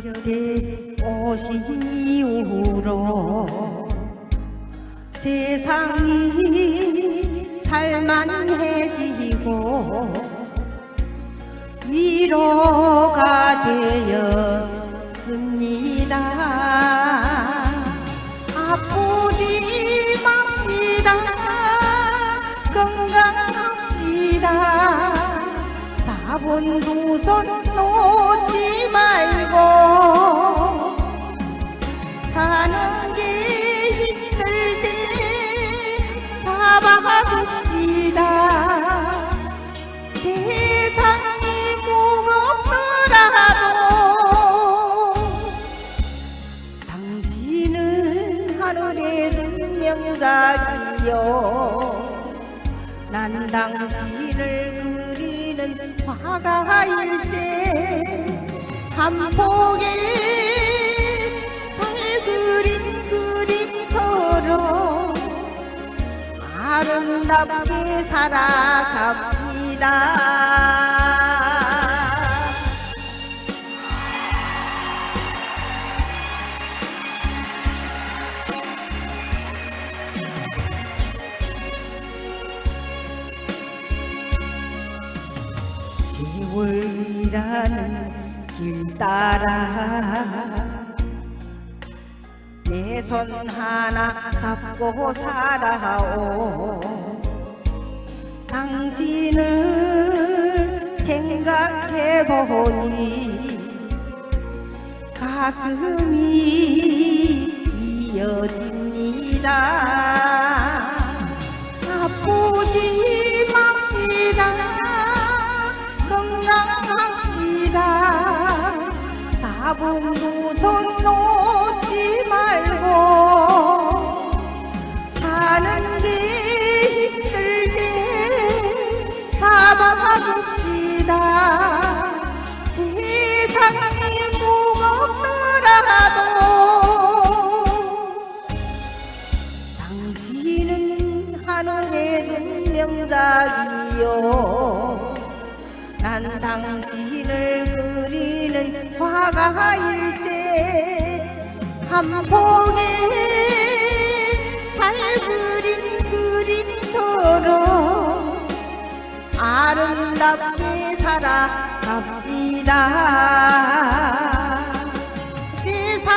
곁에 오신 이후로 세상이 살만해지고 위로가 되었 잡은 두손 놓지 말고 사는 게 힘들 때 잡아줍시다. 세상이 무겁더라도 당신은 하늘의 증명자기요 난 당신을 그리 는 화가일세 한 폭에 잘 그린 그림처럼 아름답게 살아갑시다 세월이라는 길 따라. 내 손 하나 잡고 살아오. 당신을 생각해 보니 가슴이 이어집니다 잡은 두손 놓지 말고 사는 게 힘들 때 잡아줍시다. 세상이 무겁더라도 당신은 하늘의 증명자기요 난 당신을 그리는 화가 일세. 한 폭에 잘 그린 그림처럼 아름답게 살아갑시다. 세상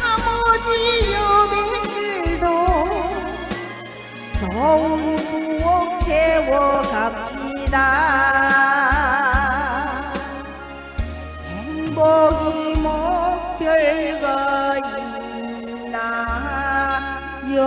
나머지 여백들도 좋은 추억 채워갑 시다. 행복이 뭐 별거 있나요